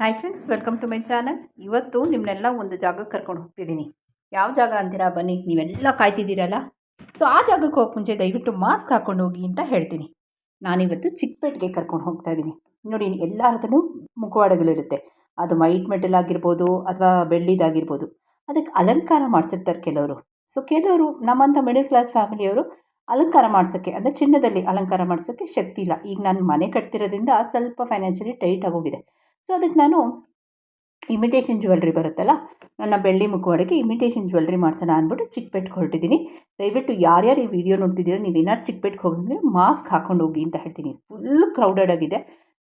Hi friends welcome to my channel ಇವತ್ತು ನಿಮ್ಮನ್ನೆಲ್ಲ ಒಂದು ಜಾಗಕ್ಕೆ ಕರ್ಕೊಂಡು ಹೋಗ್ತಿದ್ದೀನಿ. ಯಾವ ಜಾಗ ಅಂತೀರಾ? ಬನ್ನಿ, ನೀವೆಲ್ಲ ಕಾಯ್ತಿದ್ದೀರಲ್ಲ? ಸೊ ಆ ಜಾಗಕ್ಕೆ ಹೋಗಿ ಮುಂಚೆ ದಯವಿಟ್ಟು ಮಾಸ್ಕ್ ಹಾಕ್ಕೊಂಡು ಹೋಗಿ ಅಂತ ಹೇಳ್ತೀನಿ. ನಾನಿವತ್ತು ಚಿಕ್ಕಪೇಟೆಗೆ ಕರ್ಕೊಂಡು ಹೋಗ್ತಾ ಇದ್ದೀನಿ. ನೋಡಿ ಎಲ್ಲ ಹತ್ರನೂ ಮುಖವಾಡಗಳಿರುತ್ತೆ ಅದು ಮೈಟ್ ಮೆಟಲ್ ಆಗಿರ್ಬೋದು ಅಥವಾ ಬೆಳ್ಳಿದಾಗಿರ್ಬೋದು. ಅದಕ್ಕೆ ಅಲಂಕಾರ ಮಾಡಿಸಿರ್ತಾರೆ ಕೆಲವರು. ಸೊ ಕೆಲವರು ನಮ್ಮಂಥ ಮಿಡಲ್ ಕ್ಲಾಸ್ ಫ್ಯಾಮಿಲಿಯವರು ಅಲಂಕಾರ ಮಾಡ್ಸೋಕ್ಕೆ, ಅಂದರೆ ಚಿನ್ನದಲ್ಲಿ ಅಲಂಕಾರ ಮಾಡ್ಸೋಕ್ಕೆ ಶಕ್ತಿ ಇಲ್ಲ. ಈಗ ನಾನು ಮನೆ ಕಟ್ತಿರೋದ್ರಿಂದ ಸ್ವಲ್ಪ ಫೈನಾನ್ಷಿಯಲಿ ಟೈಟ್ ಆಗೋಗಿದೆ. ಸೊ ಅದಕ್ಕೆ ನಾನು ಇಮಿಟೇಷನ್ ಜ್ಯುವೆಲ್ರಿ ಬರುತ್ತಲ್ಲ, ನನ್ನ ಬೆಳ್ಳಿ ಮುಖವಾಡಕ್ಕೆ ಇಮಿಟೇಷನ್ ಜ್ಯುವೆಲ್ರಿ ಮಾಡ್ಸೋಣ ಅಂದ್ಬಿಟ್ಟು ಚಿಕ್ಕಪೇಟ್ಗೆ ಹೊರಟಿದ್ದೀನಿ. ದಯವಿಟ್ಟು ಯಾರ್ಯಾರು ಈ ವಿಡಿಯೋ ನೋಡ್ತಿದ್ದೀರೋ, ನೀವು ಏನಾದ್ರು ಚಿಕ್ಕಪೇಟ್ಗೆ ಹೋಗಿದ್ರೆ ಮಾಸ್ಕ್ ಹಾಕೊಂಡು ಹೋಗಿ ಅಂತ ಹೇಳ್ತೀನಿ. ಫುಲ್ ಕ್ರೌಡೆಡ್ ಆಗಿದೆ.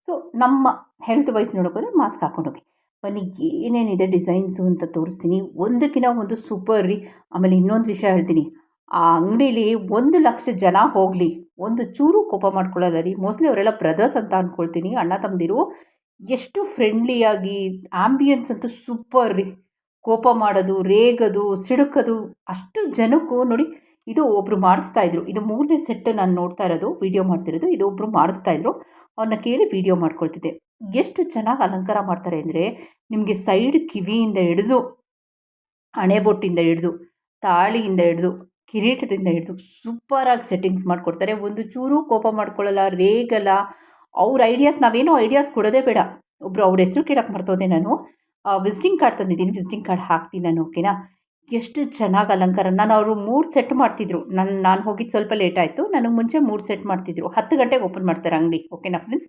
ಸೊ ನಮ್ಮ ಹೆಲ್ತ್ ವೈಸ್ ನೋಡೋಕ್ಕೋದ್ರೆ ಮಾಸ್ಕ್ ಹಾಕ್ಕೊಂಡು ಹೋಗಿ. ಬನ್ನಿ, ಏನೇನಿದೆ ಡಿಸೈನ್ಸು ಅಂತ ತೋರಿಸ್ತೀನಿ. ಒಂದಕ್ಕಿಂತ ಒಂದು ಸೂಪರ್ ರೀ. ಆಮೇಲೆ ಇನ್ನೊಂದು ವಿಷಯ ಹೇಳ್ತೀನಿ. ಆ ಅಂಗಡೀಲಿ ಒಂದು ಲಕ್ಷ ಜನ ಹೋಗಲಿ. ಒಂದು ಚೂರು ಕೋಪ ಮಾಡ್ಕೊಳ್ಳಲ್ಲ ರೀ. ಮೋಸ್ಟ್ಲಿ ಅವರೆಲ್ಲ ಬ್ರದರ್ಸ್ ಅಂತ ಅಂದ್ಕೊಳ್ತೀನಿ ಅಣ್ಣ ತಮ್ಮದಿರು. ಎಷ್ಟು ಫ್ರೆಂಡ್ಲಿಯಾಗಿ ಆಂಬಿಯನ್ಸ್ ಅಂತೂ ಸೂಪರ್ ರೀ. ಕೋಪ ಮಾಡೋದು, ರೇಗೋದು, ಸಿಡುಕೋದು, ಅಷ್ಟು ಜನಕ್ಕೂ ನೋಡಿ ಇದು ಒಬ್ಬರು ಮಾಡಿಸ್ತಾ ಇದ್ರು. ಇದು ಮೂರನೇ ಸೆಟ್ ನಾನು ನೋಡ್ತಾ ಇರೋದು ವೀಡಿಯೋ ಮಾಡ್ತಿರೋದು, ಇದು ಒಬ್ಬರು ಮಾಡಿಸ್ತಾ ಇದ್ರು. ಅವ್ರನ್ನ ಕೇಳಿ ವೀಡಿಯೋ ಮಾಡ್ಕೊಳ್ತಿದ್ದೆ. ಎಷ್ಟು ಚೆನ್ನಾಗಿ ಅಲಂಕಾರ ಮಾಡ್ತಾರೆ ಅಂದರೆ ನಿಮಗೆ ಸೈಡ್ ಕಿವಿಯಿಂದ ಹಿಡಿದು, ಹಣೆಬೊಟ್ಟಿಂದ ಹಿಡಿದು, ತಾಳಿಯಿಂದ ಹಿಡಿದು, ಕಿರೀಟದಿಂದ ಹಿಡಿದು ಸೂಪರಾಗಿ ಸೆಟ್ಟಿಂಗ್ಸ್ ಮಾಡಿಕೊಡ್ತಾರೆ. ಒಂದು ಚೂರು ಕೋಪ ಮಾಡ್ಕೊಳ್ಳಲ್ಲ ರೇಗಲ್ಲ ಅವ್ರ ಐಡಿಯಾಸ್ ನಾವೇನೋ ಐಡಿಯಾಸ್ ಕೊಡೋದೇ ಬೇಡ. ಒಬ್ಬರು ಅವ್ರ ಹೆಸರು ಕೇಳಕ್ಕೆ ಮರ್ತೋದೆ ನಾನು. ವಿಸಿಟಿಂಗ್ ಕಾರ್ಡ್ ತಂದಿದ್ದೀನಿ ವಿಸಿಟಿಂಗ್ ಕಾರ್ಡ್ ಹಾಕ್ತೀನಿ ನಾನು ಓಕೆನಾ ಎಷ್ಟು ಚೆನ್ನಾಗಿ ಅಲಂಕಾರ. ನಾನು ಅವರು ಮೂರು ಸೆಟ್ ಮಾಡ್ತಿದ್ರು. ನಾನು ನಾನು ಹೋಗಿದ್ದು ಸ್ವಲ್ಪ ಲೇಟ್ ಆಯಿತು. ನನಗೆ ಮುಂಚೆ ಮೂರು ಸೆಟ್ ಮಾಡ್ತಿದ್ರು. ಹತ್ತು ಗಂಟೆಗೆ ಓಪನ್ ಮಾಡ್ತಾರೆ ಅಂಗಡಿ ಓಕೆನಾ ಫ್ರೆಂಡ್ಸ್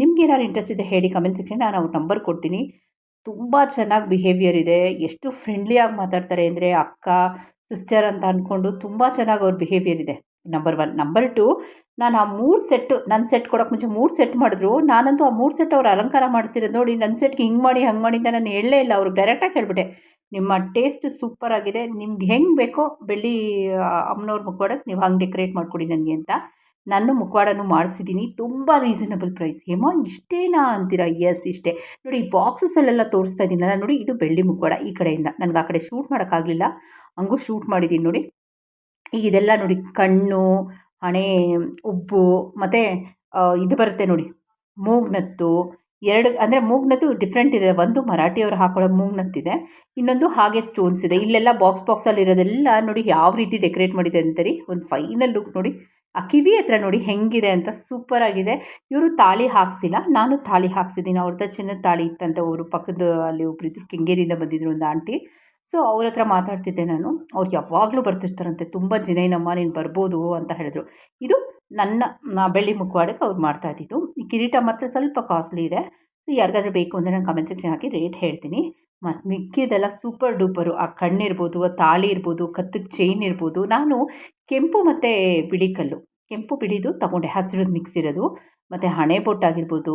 ನಿಮ್ಗೆ ಏನಾದ್ರು ಇಂಟ್ರೆಸ್ಟ್ ಇದೆ ಹೇಳಿ ಕಮೆಂಟ್ ಸೆಕ್ಷನ್ ನಾನು ಅವ್ರ ನಂಬರ್ ಕೊಡ್ತೀನಿ. ತುಂಬ ಚೆನ್ನಾಗಿ ಬಿಹೇವಿಯರ್ ಇದೆ. ಎಷ್ಟು ಫ್ರೆಂಡ್ಲಿಯಾಗಿ ಮಾತಾಡ್ತಾರೆ ಅಂದರೆ ಅಕ್ಕ ಸಿಸ್ಟರ್ ಅಂತ ಅಂದ್ಕೊಂಡು ತುಂಬ ಚೆನ್ನಾಗಿ ಅವ್ರ ಬಿಹೇವಿಯರ್ ಇದೆ. ನಂಬರ್ ಒನ್ ನಂಬರ್ ಟು ನಾನು ಆ ಮೂರು ಸೆಟ್ಟು ನನ್ನ ಸೆಟ್ ಕೊಡೋಕೆ ಮುಂಚೆ ಮೂರು ಸೆಟ್ ಮಾಡಿದ್ರು. ನಾನಂತೂ ಆ ಮೂರು ಸೆಟ್ ಅವ್ರು ಅಲಂಕಾರ ಮಾಡ್ತಿರೋದು ನೋಡಿ ನನ್ನ ಸೆಟ್ಗೆ ಹಿಂಗೆ ಮಾಡಿ, ಹಂಗೆ ಮಾಡಿ ಅಂತ ನಾನು ಹೇಳಲೇ ಇಲ್ಲ. ಅವ್ರಿಗೆ ಡೈರೆಕ್ಟಾಗಿ ಹೇಳ್ಬಿಟ್ಟೆ, ನಿಮ್ಮ ಟೇಸ್ಟ್ ಸೂಪರ್ ಆಗಿದೆ. ನಿಮ್ಗೆ ಹೆಂಗೆ ಬೇಕೋ ಬೆಳ್ಳಿ ಅಮ್ಮನವ್ರ ಮುಖವಾಡಕ್ಕೆ ನೀವು ಹಂಗೆ ಡೆಕೋರೇಟ್ ಮಾಡಿಕೊಡಿ ನನಗೆ ಅಂತ ನಾನು ಮುಖವಾಡನೂ ಮಾಡಿಸಿದ್ದೀನಿ ತುಂಬ ರೀಸನಬಲ್ ಪ್ರೈಸ್ ಹೇಮೋ, ಇಷ್ಟೇನಾ ಅಂತೀರಾ? ಎಸ್ ಇಷ್ಟೇ. ನೋಡಿ, ಈ ಬಾಕ್ಸಸ್ಸಲ್ಲೆಲ್ಲ ತೋರಿಸ್ತಾ ಇದ್ದೀನಲ್ಲ ನೋಡಿ, ಇದು ಬೆಳ್ಳಿ ಮುಖವಾಡ ಈ ಕಡೆಯಿಂದ. ನನಗೆ ಆ ಕಡೆ ಶೂಟ್ ಮಾಡೋಕ್ಕಾಗಲಿಲ್ಲ ಹಂಗೂ ಶೂಟ್ ಮಾಡಿದ್ದೀನಿ ನೋಡಿ. ಇದೆಲ್ಲ ನೋಡಿ, ಕಣ್ಣು, ಹಣೆ, ಉಬ್ಬು, ಮತ್ತು ಇದು ಬರುತ್ತೆ ನೋಡಿ, ಮೂಗ್ನತ್ತು, ಎರಡು, ಅಂದರೆ ಮೂಗ್ನತ್ತು ಡಿಫ್ರೆಂಟ್ ಇದೆ. ಒಂದು ಮರಾಠಿಯವರು ಹಾಕೊಳ್ಳೋ ಮೂಗ್ನತ್ತಿದೆ, ಇನ್ನೊಂದು ಹಾಗೆ ಸ್ಟೋನ್ಸ್ ಇದೆ. ಇಲ್ಲೆಲ್ಲ ಬಾಕ್ಸ್ ಬಾಕ್ಸಲ್ಲಿ ಇರೋದೆಲ್ಲ ನೋಡಿ ಯಾವ ರೀತಿ ಡೆಕೋರೇಟ್ ಮಾಡಿದೆ ಅಂತೀರಿ ಒಂದು ಫೈನಲ್ ಲುಕ್ ನೋಡಿ. ಆ ಕಿವಿ ಹತ್ರ ನೋಡಿ ಹೆಂಗಿದೆ ಅಂತ ಸೂಪರ್ ಆಗಿದೆ. ಇವರು ತಾಳಿ ಹಾಕ್ಸಿಲ್ಲ, ನಾನು ತಾಳಿ ಹಾಕ್ಸಿದ್ದೀನಿ. ಅವ್ರದ್ದ ಚಿನ್ನದ ತಾಳಿ ಇತ್ತಂತ. ಅವರು ಪಕ್ಕದ ಅಲ್ಲಿ ಒಬ್ಬರಿದ್ರು ಕೆಂಗೇರಿಯಿಂದ ಬಂದಿದ್ರು ಒಂದು ಆಂಟಿ. ಸೊ ಅವ್ರ ಹತ್ರ ಮಾತಾಡ್ತಿದ್ದೆ ನಾನು. ಅವ್ರು ಯಾವಾಗಲೂ ಬರ್ತಿರ್ತಾರಂತೆ. ತುಂಬ ಜಿನೈನಮ್ಮ ನೀನು ಬರ್ಬೋದು ಅಂತ ಹೇಳಿದ್ರು. ಇದು ನನ್ನ ಬೆಳ್ಳಿ ಮುಖವಾಡಕ್ಕೆ ಅವ್ರು ಮಾಡ್ತಾ ಇದ್ದಿದ್ದು. ಈ ಕಿರೀಟ ಮಾತ್ರ ಸ್ವಲ್ಪ ಕಾಸ್ಟ್ಲಿ ಇದೆ. ಸೊ ಯಾರಿಗಾದ್ರೂ ಬೇಕು ಅಂದರೆ ನಾನು ಕಮೆಂಟ್ ಸೆಕ್ಷನ್ ಹಾಕಿ ರೇಟ್ ಹೇಳ್ತೀನಿ. ಮತ್ತು ಮಿಕ್ಕಿದೆಲ್ಲ ಸೂಪರ್ ಡೂಪರು ಆ ಕಣ್ಣಿರ್ಬೋದು ಆ ತಾಳಿ ಇರ್ಬೋದು, ಕತ್ತಿಗೆ ಚೈನ್ ಇರ್ಬೋದು. ನಾನು ಕೆಂಪು ಮತ್ತು ಬಿಳಿ ಕಲ್ಲು. ಕೆಂಪು ಬಿಳಿದು ತಗೊಂಡೆ. ಹಸಿರದ್ದು ಮಿಕ್ಸ್ ಇರೋದು. ಮತ್ತು ಹಣೆ ಬೊಟ್ಟಾಗಿರ್ಬೋದು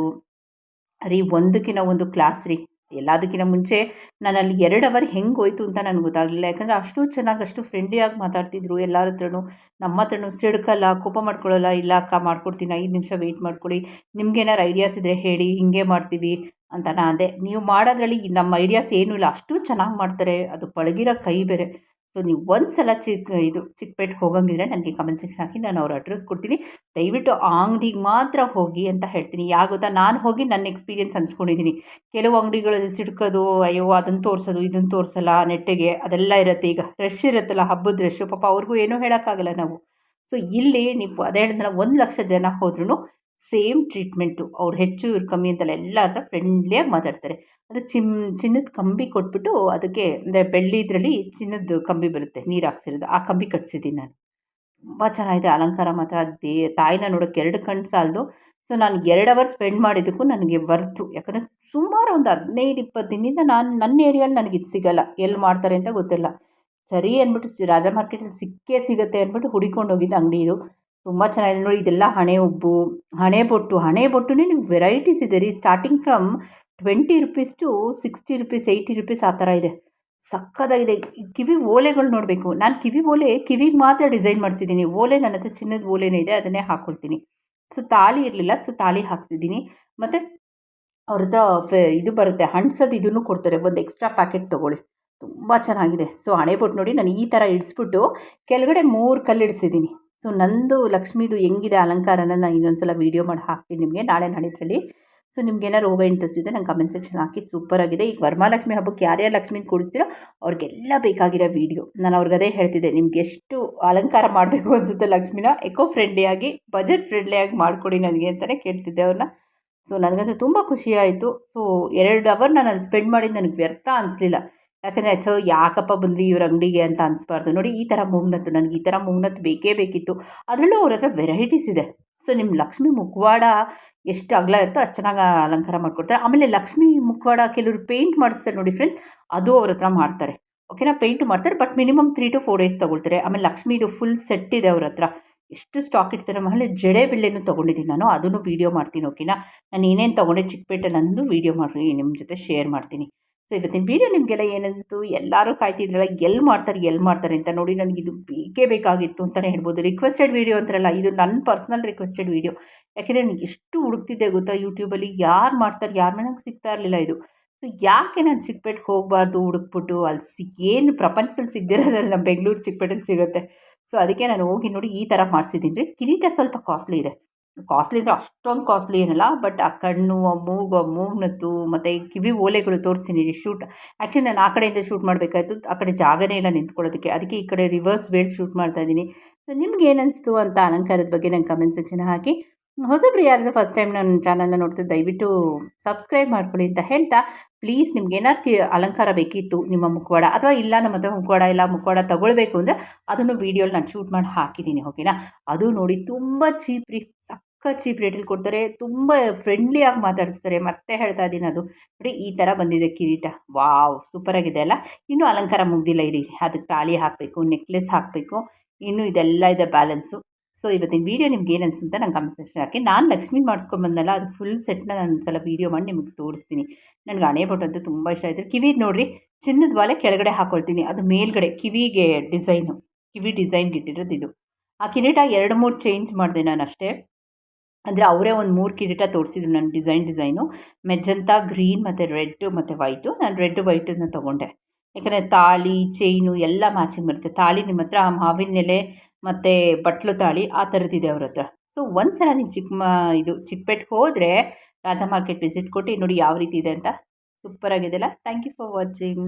ರೀ ಒಂದಕ್ಕಿಂತ ಒಂದು ಕ್ಲಾಸ್ ರೀ. ಎಲ್ಲದಕ್ಕಿಂತ ಮುಂಚೆ ನಾನು ಅಲ್ಲಿ ಎರಡು ಅವರ್ ಹೆಂಗೆ ಹೋಯ್ತು ಅಂತ ನನಗೆ ಗೊತ್ತಾಗಲಿಲ್ಲ. ಯಾಕಂದರೆ ಅಷ್ಟು ಚೆನ್ನಾಗಿ, ಅಷ್ಟು ಫ್ರೆಂಡ್ಲಿಯಾಗಿ ಮಾತಾಡ್ತಿದ್ರು. ಎಲ್ಲರ ಹತ್ರನೂ, ನಮ್ಮ ಹತ್ರನೂ ಸಿಡ್ಕಲ್ಲ, ಕೋಪ ಮಾಡ್ಕೊಳ್ಳಲ್ಲ, ಇಲ್ಲ ಅಕ್ಕ ಮಾಡ್ಕೊಡ್ತೀನಿ, ಐದು ನಿಮಿಷ ವೆಯ್ಟ್ ಮಾಡ್ಕೊಳ್ಳಿ ನಿಮ್ಗೇನಾರು ಐಡಿಯಾಸ್ ಇದ್ದರೆ ಹೇಳಿ, ಹಿಂಗೆ ಮಾಡ್ತೀವಿ ಅಂತ ನಾನು ಅದೇ. ನೀವು ಮಾಡೋದ್ರಲ್ಲಿ ನಮ್ಮ ಐಡಿಯಾಸ್ ಏನೂ ಇಲ್ಲ. ಅಷ್ಟು ಚೆನ್ನಾಗಿ ಮಾಡ್ತಾರೆ. ಅದು ಪಳಗಿರೋ ಕೈ ಬೇರೆ. ಸೊ ನೀವು ಒಂದು ಸಲ ಇದು ಚಿಕ್ಕಪೇಟೆಗೆ ಹೋಗಂಗಿದ್ರೆ ನನಗೆ ಕಮೆಂಟ್ ಸೆಕ್ಷನ್ ಹಾಕಿ ನಾನು ಅವ್ರ ಅಡ್ರೆಸ್ ಕೊಡ್ತೀನಿ. ದಯವಿಟ್ಟು ಆ ಅಂಗಡಿಗೆ ಮಾತ್ರ ಹೋಗಿ ಅಂತ ಹೇಳ್ತೀನಿ. ಯಾಕೆ ಗೊತ್ತಾ? ನಾನು ಹೋಗಿ ನನ್ನ ಎಕ್ಸ್ಪೀರಿಯೆನ್ಸ್ ಹಂಚ್ಕೊಂಡಿದ್ದೀನಿ ಕೆಲವು ಅಂಗಡಿಗಳಲ್ಲಿ ಸಿಡ್ಕೋದು, ಅಯ್ಯೋ ಅದನ್ನು ತೋರಿಸೋದು ಇದನ್ನು ತೋರಿಸಲ್ಲ, ನೆಟ್ಟಿಗೆ ಅದೆಲ್ಲ ಇರುತ್ತೆ. ಈಗ ರಶ್ ಇರುತ್ತಲ್ಲ, ಹಬ್ಬದ ರಶ್ಶು ಪಾಪ ಅವ್ರಿಗೂ ಏನೂ ಹೇಳೋಕ್ಕಾಗಲ್ಲ ನಾವು. ಸೊ ಇಲ್ಲಿ ನೀವು ಅದೇ ಹೇಳಿದ್ನಲ್ಲ, ಒಂದು ಲಕ್ಷ ಜನ ಹೋದ್ರೂ ಸೇಮ್ ಟ್ರೀಟ್ಮೆಂಟು ಅವ್ರು ಹೆಚ್ಚು ಇವ್ರು ಕಮ್ಮಿ ಅಂತಲ್ಲ ಎಲ್ಲ ಹತ್ರ ಫ್ರೆಂಡ್ಲಿಯಾಗಿ ಮಾತಾಡ್ತಾರೆ. ಅದು ಚಿಮ್, ಚಿನ್ನದ ಕಂಬಿ ಕೊಟ್ಬಿಟ್ಟು ಅದಕ್ಕೆ ಅಂದರೆ ಬೆಳ್ಳಿ ಇದರಲ್ಲಿ ಚಿನ್ನದ ಕಂಬಿ ಬರುತ್ತೆ, ನೀರು ಹಾಕ್ಸಿರೋದು. ಆ ಕಂಬಿ ಕಟ್ಸಿದ್ದೀನಿ ನಾನು. ತುಂಬ ಚೆನ್ನಾಗಿದೆ. ಅಲಂಕಾರ ಮಾತ್ರ ದೇ ತಾಯಿನ ನೋಡೋಕ್ಕೆ ಎರಡು ಕಣ್ಣು ಸಾಲದು. ಸೊ ನಾನು ಎರಡು ಅವರ್ ಸ್ಪೆಂಡ್ ಮಾಡಿದ್ದಕ್ಕೂ ನನಗೆ ಬರ್ತು ಯಾಕಂದರೆ ಸುಮಾರು ಒಂದು ಹದಿನೈದು ಇಪ್ಪತ್ತು ದಿನದಿಂದ ನಾನು ನನ್ನ ಏರಿಯಲ್ಲಿ ನನಗೆ ಇದು ಸಿಗಲ್ಲ. ಎಲ್ಲಿ ಮಾಡ್ತಾರೆ ಅಂತ ಗೊತ್ತಿಲ್ಲ. ಸರಿ ಅಂದ್ಬಿಟ್ಟು ರಾಜ ಮಾರ್ಕೆಟಲ್ಲಿ ಸಿಕ್ಕೇ ಸಿಗುತ್ತೆ ಅಂದ್ಬಿಟ್ಟು ಹುಡಿಕೊಂಡು ಹೋಗಿದ್ದು ಅಂಗಡಿ ಇದು. ತುಂಬ ಚೆನ್ನಾಗಿದೆ ನೋಡಿ, ಇದೆಲ್ಲ ಹಣೆ ಉಬ್ಬು, ಹಣೆ ಬೊಟ್ಟು, ಹಣೆ ಬೊಟ್ಟುನೇ ನಿಮ್ಗೆ ವೆರೈಟೀಸ್ ಇದೆ ರೀ. Starting from twenty rupees to sixty rupees eighty rupees ಆ ಥರ ಇದೆ. ಸಕ್ಕತ್ತಾಗಿದೆ. ಕಿವಿ ಓಲೆಗಳು ನೋಡಬೇಕು. ನಾನು ಕಿವಿ ಓಲೆ, ಕಿವಿಗೆ ಮಾತ್ರ ಡಿಸೈನ್ ಮಾಡಿಸಿದ್ದೀನಿ. ಓಲೆ ನನ್ನ ಹತ್ರ ಚಿನ್ನದ ಓಲೆನೇ ಇದೆ, ಅದನ್ನೇ ಹಾಕ್ಕೊಳ್ತೀನಿ ಸೊ, ತಾಳಿ ಇರಲಿಲ್ಲ, ಸೊ, ತಾಳಿ ಹಾಕ್ತಿದ್ದೀನಿ ಮತ್ತು ಅವ್ರ ಹತ್ರ ಇದು ಬರುತ್ತೆ, ಹಣ್ಸೋದು ಇದನ್ನು ಕೊಡ್ತಾರೆ. ಒಂದು ಎಕ್ಸ್ಟ್ರಾ ಪ್ಯಾಕೆಟ್ ತೊಗೊಳ್ಳಿ. ತುಂಬ ಚೆನ್ನಾಗಿದೆ. ಸೊ, ಹಣೆ ಬೊಟ್ಟು ನೋಡಿ, ನಾನು ಈ ಥರ ಇಡಿಸ್ಬಿಟ್ಟು ಕೆಳಗಡೆ ಮೂರು ಕಲ್ಲು ಇಡಿಸಿದ್ದೀನಿ. ಸೊ ನಂದು ಲಕ್ಷ್ಮೀದು ಹೆಂಗಿದೆ ಅಲಂಕಾರನ ನಾನು ಇನ್ನೊಂದ್ಸಲ ವೀಡಿಯೋ ಮಾಡಿ ಹಾಕ್ತೀನಿ ನಿಮಗೆ ನಾಳೆ ನಾಡಿದ್ರಲ್ಲಿ. ಸೊ ನಿಮ್ಗೇನಾದ್ರು ಹೋಗೋ ಇಂಟ್ರೆಸ್ಟ್ ಇದೆ ನಂಗೆ ಕಮೆಂಟ್ ಸೆಕ್ಷನ್ ಹಾಕಿ ಸೂಪರಾಗಿದೆ ಈಗ ವರಮಹಾಲಕ್ಷ್ಮಿ ಹಬ್ಬಕ್ಕೆ ಯಾರ್ಯಾರು ಲಕ್ಷ್ಮಿನ ಕೂಡಿಸ್ತೀರೋ ಅವ್ರಿಗೆಲ್ಲ ಬೇಕಾಗಿರೋ ವೀಡಿಯೋ ನಾನು ಅವ್ರಿಗೆ ಅದೇ ಹೇಳ್ತಿದ್ದೆ, ನಿಮ್ಗೆ ಎಷ್ಟು ಅಲಂಕಾರ ಮಾಡಬೇಕು ಅನಿಸುತ್ತೆ ಲಕ್ಷ್ಮಿನ ಎಕೋ ಫ್ರೆಂಡ್ಲಿಯಾಗಿ ಬಜೆಟ್ ಫ್ರೆಂಡ್ಲಿಯಾಗಿ ಮಾಡಿಕೊಡಿ ನನಗೆ ಅಂತಲೇ ಕೇಳ್ತಿದ್ದೆ ಅವ್ರನ್ನ ಸೊ ನನಗಂತೂ ತುಂಬ ಖುಷಿಯಾಯಿತು ಸೊ ಎರಡು ಅವರ್ ನಾನು ಅಲ್ಲಿ ಸ್ಪೆಂಡ್ ಮಾಡಿದ್ದು ನನಗೆ ವ್ಯರ್ಥ ಅನಿಸ್ಲಿಲ್ಲ. ಯಾಕಂದರೆ ಅಥವಾ ಯಾಕಪ್ಪ ಬಂದ್ವಿ ಇವ್ರ ಅಂಗಡಿಗೆ ಅಂತ ಅನಿಸ್ಬಾರ್ದು. ನೋಡಿ, ಈ ಥರ ಮೂಗ್ನತ್ತು ನನಗೆ ಈ ಥರ ಮೂಗ್ನತ್ತು ಬೇಕೇ ಬೇಕಿತ್ತು. ಅದರಲ್ಲೂ ಅವ್ರ ಹತ್ರ ವೆರೈಟೀಸ್ ಇದೆ. ಸೊ ನಿಮ್ಮ ಲಕ್ಷ್ಮಿ ಮುಖವಾಡ ಎಷ್ಟು ಅಗಲ ಇರುತ್ತೋ ಅಷ್ಟು ಚೆನ್ನಾಗಿ ಅಲಂಕಾರ ಮಾಡಿಕೊಡ್ತಾರೆ. ಆಮೇಲೆ ಲಕ್ಷ್ಮಿ ಮುಖವಾಡ ಕೆಲವರು ಪೇಂಟ್ ಮಾಡಿಸ್ತಾರೆ ನೋಡಿ ಫ್ರೆಂಡ್ಸ್ ಅದು ಅವ್ರ ಹತ್ರ ಮಾಡ್ತಾರೆ. ಓಕೆನಾ ಪೇಂಟ್ ಮಾಡ್ತಾರೆ but minimum three to four days ತೊಗೊಳ್ತಾರೆ. ಆಮೇಲೆ ಲಕ್ಷ್ಮಿದು ಫುಲ್ ಸೆಟ್ ಇದೆ ಅವ್ರ ಹತ್ರ. ಎಷ್ಟು ಸ್ಟಾಕ್ ಇಡ್ತಾರೆ ಆಮೇಲೆ ಜಡೆ ಬಿಲ್ಲೆನೂ ತೊಗೊಂಡಿದ್ದೀನಿ ನಾನು. ಅದನ್ನು ವೀಡಿಯೋ ಮಾಡ್ತೀನಿ ಓಕೆನಾ ನಾನು ಏನೇನು ತೊಗೊಂಡೆ ಚಿಕ್ಕಪೇಟೆ ನನ್ನದು ವೀಡಿಯೋ ಮಾಡಿ ನಿಮ್ಮ ಜೊತೆ ಶೇರ್ ಮಾಡ್ತೀನಿ. ಸೊ ಇವತ್ತಿನ ವೀಡಿಯೋ ನಿಮಗೆಲ್ಲ ಏನನ್ನಿಸ್ತು ಎಲ್ಲರೂ ಕಾಯ್ತಿದ್ರಲ್ಲ ಎಲ್ಲಿ ಮಾಡ್ತಾರೆ ಎಲ್ಲಿ ಮಾಡ್ತಾರೆ ಅಂತ ನೋಡಿ ನನಗೆ ಇದು ಬೇಕೇ ಬೇಕಾಗಿತ್ತು ಅಂತಲೇ ಹೇಳ್ಬೋದು. ರಿಕ್ವೆಸ್ಟೆಡ್ ವೀಡಿಯೋ ಅಂತಾರಲ್ಲ, ಇದು ನನ್ನ ಪರ್ಸ್ನಲ್ ರಿಕ್ವೆಸ್ಟೆಡ್ ವೀಡಿಯೋ ಯಾಕೆಂದರೆ ನನಗೆ ಎಷ್ಟು ಹುಡುಕ್ತಿದ್ದೆ ಗೊತ್ತಾ? ಯೂಟ್ಯೂಬಲ್ಲಿ ಯಾರು ಮಾಡ್ತಾರೆ, ಯಾರು ನನಗೆ ಸಿಗ್ತಾ ಇರಲಿಲ್ಲ ಇದು. ಸೊ ಯಾಕೆ ನಾನು ಚಿಕ್ಕಪೇಟೆಗೆ ಹೋಗಬಾರ್ದು ಹುಡುಕ್ಬಿಟ್ಟು? ಅಲ್ಲಿ ಏನು ಪ್ರಪಂಚದಲ್ಲಿ ಸಿಗದಿರೋದ್ರಲ್ಲಿ ನಮ್ಮ ಬೆಂಗಳೂರು ಚಿಕ್ಕಪೇಟೆಲಿ ಸಿಗುತ್ತೆ. ಸೊ ಅದಕ್ಕೆ ನಾನು ಹೋಗಿ ನೋಡಿ ಈ ಥರ ಮಾಡಿಸಿದ್ದೀನಿ. ರೀ ಕಿರೀಟ ಸ್ವಲ್ಪ ಕಾಸ್ಟ್ಲಿ ಇದೆ. ಕಾಸ್ಟ್ಲಿ ಅಂದರೆ ಅಷ್ಟೊಂದು ಕಾಸ್ಟ್ಲಿ ಏನಲ್ಲ ಬಟ್ ಆ ಕಣ್ಣು, ಆ ಮೂಗು, ಆ ಮೂಗ್ನದ್ದು, ಮತ್ತು ಕಿವಿ ಓಲೆಗಳು ತೋರಿಸ್ತೀನಿ ಶೂಟ್ ಆ್ಯಕ್ಚುಲಿ ನಾನು ಆ ಕಡೆಯಿಂದ ಶೂಟ್ ಮಾಡಬೇಕಾಯ್ತು, ಆ ಕಡೆ ಜಾಗನೇ ಇಲ್ಲ ನಿಂತ್ಕೊಳ್ಳೋದಕ್ಕೆ. ಅದಕ್ಕೆ ಈ ಕಡೆ ರಿವರ್ಸ್ ವೇಲ್ ಶೂಟ್ ಮಾಡ್ತಾ ಇದ್ದೀನಿ. ಸೊ ನಿಮ್ಗೆ ಏನು ಅಂತ ಅಲಂಕಾರದ ಬಗ್ಗೆ ನಂಗೆ ಕಮೆಂಟ್ ಸೆಕ್ಷನ್ ಹಾಕಿ. ಹೊಸಬ್ರು ಯಾರಾದರೂ ಫಸ್ಟ್ ಟೈಮ್ ನನ್ನ ಚಾನಲ್ನ ನೋಡ್ತಿದ್ದು ದಯವಿಟ್ಟು ಸಬ್ಸ್ಕ್ರೈಬ್ ಮಾಡ್ಕೊಳ್ಳಿ ಅಂತ ಹೇಳ್ತಾ. ಪ್ಲೀಸ್ ನಿಮ್ಗೆ ಏನಾರು ಅಲಂಕಾರ ಬೇಕಿತ್ತು ನಿಮ್ಮ ಮುಖವಾಡ ಅಥವಾ ಇಲ್ಲ ನಮ್ಮ ಹತ್ರ ಮುಖವಾಡ ಇಲ್ಲ ಮುಖವಾಡ ತಗೊಳ್ಬೇಕು ಅಂದರೆ ಅದನ್ನು ವೀಡಿಯೋಲಿ ನಾನು ಶೂಟ್ ಮಾಡಿ ಹಾಕಿದ್ದೀನಿ ಓಕೆನಾ ಅದು ನೋಡಿ ತುಂಬ ಚೀಪ್ ರೀ ಸಕ್ಕ ಚೀಪ್ ರೇಟಲ್ಲಿ ಕೊಡ್ತಾರೆ, ತುಂಬ ಫ್ರೆಂಡ್ಲಿಯಾಗಿ ಮಾತಾಡಿಸ್ತಾರೆ, ಮತ್ತೆ ಹೇಳ್ತಾ ಇದ್ದೀನಿ ಅದು. ನೋಡಿ ಈ ಥರ ಬಂದಿದೆ ಕಿರೀಟ. ವಾವ್ ಸೂಪರಾಗಿದೆ ಅಲ್ಲ? ಇನ್ನೂ ಅಲಂಕಾರ ಮುಗ್ದಿಲ್ಲ ಇರಿ. ಅದಕ್ಕೆ ತಾಳಿ ಹಾಕಬೇಕು ನೆಕ್ಲೆಸ್ ಹಾಕಬೇಕು, ಇನ್ನೂ ಇದೆಲ್ಲ ಇದೆ ಬ್ಯಾಲೆನ್ಸು ಸೊ ಇವತ್ತಿನ ವೀಡಿಯೋ ನಿಮ್ಗೆ ಏನು ಅನಿಸುತ್ತೆ ನಂಗೆ ಕಮೆಂಟ್ ಸೆಕ್ಷನ್ ಹಾಕಿ. ನಾನು ಲಕ್ಷ್ಮಿ ಮಾಡಿಸ್ಕೊಂಬಂದಲ್ಲ ಅದು ಫುಲ್ ಸೆಟ್ನ ನಾನು ಸಲ ವೀಡಿಯೋ ಮಾಡಿ ನಿಮಗೆ ತೋರಿಸ್ತೀನಿ. ನನಗೆ ಹಣೆ ಬೊಟ್ಟು ತುಂಬ ಇಷ್ಟ ಆಯಿತು. ಕಿವಿ ನೋಡಿರಿ, ಚಿನ್ನದ ಬಾಲೆ ಕೆಳಗಡೆ ಹಾಕ್ಕೊಳ್ತೀನಿ ಅದು ಮೇಲ್ಗಡೆ, ಕಿವಿಗೆ ಡಿಸೈನು ಕಿವಿ ಡಿಸೈನ್ಗೆ ಇಟ್ಟಿರೋದು ಇದು. ಆ ಕಿರೀಟ ಎರಡು ಮೂರು ಚೇಂಜ್ ಮಾಡಿದೆ ನಾನು ಅಷ್ಟೇ ಅಂದರೆ ಅವರೇ ಒಂದು ಮೂರು ಕಿರೀಟ ತೋರಿಸಿದ್ರು ನನ್ನ ಡಿಸೈನ್ ಡಿಸೈನು ಮೆಜಂತ, ಗ್ರೀನ್ ಮತ್ತು ರೆಡ್ಡು ಮತ್ತು ವೈಟು. ನಾನು ರೆಡ್ ವೈಟನ್ನು ತೊಗೊಂಡೆ. ಯಾಕಂದರೆ ತಾಳಿ, ಚೈನು ಎಲ್ಲ ಮ್ಯಾಚಿಂಗ್ ಬರುತ್ತೆ ತಾಳಿ ನಿಮ್ಮ ಹತ್ರ ಮಾವಿನ ಎಲೆ ಮತ್ತು ಬಟ್ಲು ತಾಳಿ ಆ ಥರದ್ದಿದೆ ಅವ್ರ ಹತ್ರ. ಸೊ ಒಂದು ಸಲ ನೀನು ಚಿಕ್ಕ ಇದು ಚಿಕ್ಕಪೇಟೆಗೆ ಹೋದರೆ ರಾಜ ಮಾರ್ಕೆಟ್ ವಿಸಿಟ್ ಕೊಟ್ಟು ನೋಡಿ ಯಾವ ರೀತಿ ಇದೆ ಅಂತ. ಸೂಪರ್ ಸೂಪರಾಗಿದೆಯಲ್ಲ ಥ್ಯಾಂಕ್ ಯು ಫಾರ್ ವಾಚಿಂಗ್